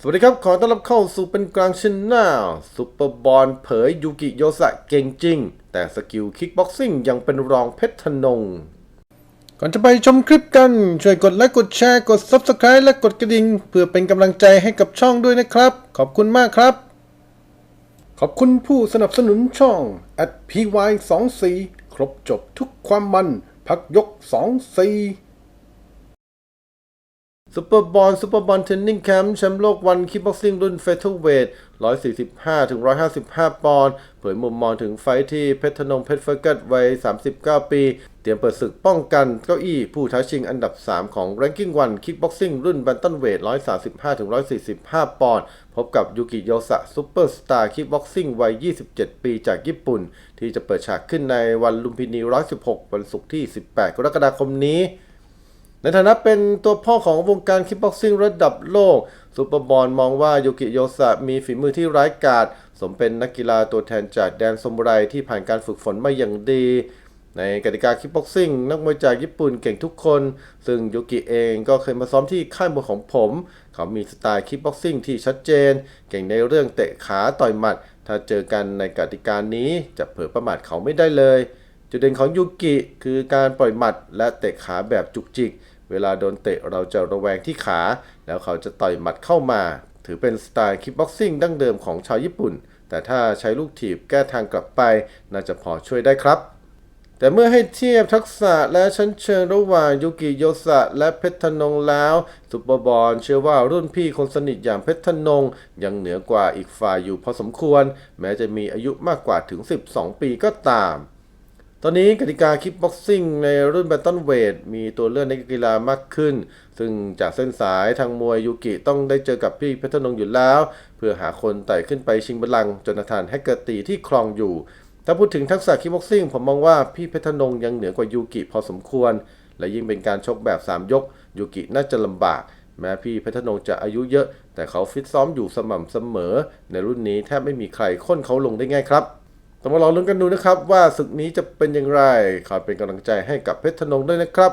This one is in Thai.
สวัสดีครับ ขอต้อนรับเข้าสู่เป็นกลางชแนลซุปเปอร์บอลเผยยูกิโยสะเก่งจริง แต่สกิลคิกบ็อกซิ่งยังเป็นรองเพชรธนง ก่อนจะไปชมคลิปกัน ช่วยกดไลค์กดแชร์กด Subscribe และกดกระดิ่ง เพื่อเป็นกำลังใจให้กับช่องด้วยนะครับ ขอบคุณมากครับ ขอบคุณผู้สนับสนุนช่อง at py 2 4ครบจบทุกความมัน พักยก 2 4 ซูเปอร์บอลซูเปอร์บอลเทนนิ่งแคมป์แชมป์โลกวันคิกบ็อกซิ่งรุ่นเฟเธอร์เวท145ถึง155 ปอนด์เผยมุมมองถึงไฟที่เพชรธนงเพชรเฟอร์กัสวัย 39 ปี เตรียมเปิดศึกป้องกันเก้าอี้ผู้ท้าชิงอันดับ 3 ของ Ranking 1 Kickboxing รุ่นแบนตันเวท135ถึง145 ปอนด์พบกับยูกิโยสะซูเปอร์สตาร์คิกบ็อกซิ่งวัย 27 ปีจากญี่ปุ่น ที่จะเปิดฉากขึ้นในวันลุมพินี 116 วันศุกร์ที่ 18 กรกฎาคมนี้ ในฐานะเป็นตัวพ่อของวงการคิกบ็อกซิ่งระดับโลก ซูเปอร์บอลมองว่ายูกิโยสะมีฝีมือที่ร้ายกาจสมเป็นนักกีฬาตัวแทนจากแดนซมไรที่ผ่านการฝึกฝนมาอย่างดี ในกติกาคิกบ็อกซิ่งนักมวยจากญี่ปุ่นเก่งทุกคน ซึ่งยูกิเองก็เคยมาซ้อมที่ค่ายมวยของผม เขามีสไตล์คิกบ็อกซิ่งที่ชัดเจน เก่งในเรื่องเตะขาต่อยหมัด ถ้าเจอกันในกติกานี้จะเผลอประมาทเขาไม่ได้เลย จุดเด่นของยูกิคือการปล่อยหมัดและเตะขาแบบจุกจิก เวลาโดนเตะเราจะระแวงที่ขา แล้วเขาจะต่อยหมัดเข้ามา ถือเป็นสไตล์คิกบ็อกซิ่งดั้งเดิมของชาวญี่ปุ่น แต่ถ้าใช้ลูกถีบแก้ทางกลับไป น่าจะพอช่วยได้ครับ แต่เมื่อให้เทียบทักษะและชั้นเชิงระหว่างยูกิโยสะและเพชรธนงแล้วซุปเปอร์บอลเชื่อว่ารุ่นพี่คนสนิทอย่างเพชรธนง ยังเหนือกว่าอีกฝ่ายอยู่พอสมควร แม้จะมีอายุมากกว่าถึง 12 ปีก็ตาม ตอนนี้กติกาคิกบ็อกซิ่งในรุ่นแบนตันเวทมีตัวเลือกในกีฬามากขึ้น ซึ่งจากเส้นสายทางมวยยูกิต้องได้เจอกับพี่เพชรนงอยู่แล้ว เพื่อหาคนไต่ขึ้นไปชิงบัลลังก์จนทานแฮกเกอร์ตีที่ครองอยู่ ถ้าพูดถึงทักษะคิกบ็อกซิ่งผมมองว่าพี่เพชรนงยังเหนือกว่ายูกิพอสมควร และยิ่งเป็นการชกแบบ 3 ยกยูกิน่าจะลำบาก แม้พี่เพชรนงจะอายุเยอะ แต่เขาฟิตซ้อมอยู่สม่ำเสมอ ในรุ่นนี้แทบไม่มีใครค้นเขาลงได้ง่ายครับ มาลองลุ้นกันดูนะครับ ว่าศึกนี้จะเป็นอย่างไรขอเป็นกำลังใจให้กับเพชรธนงด้วยนะครับ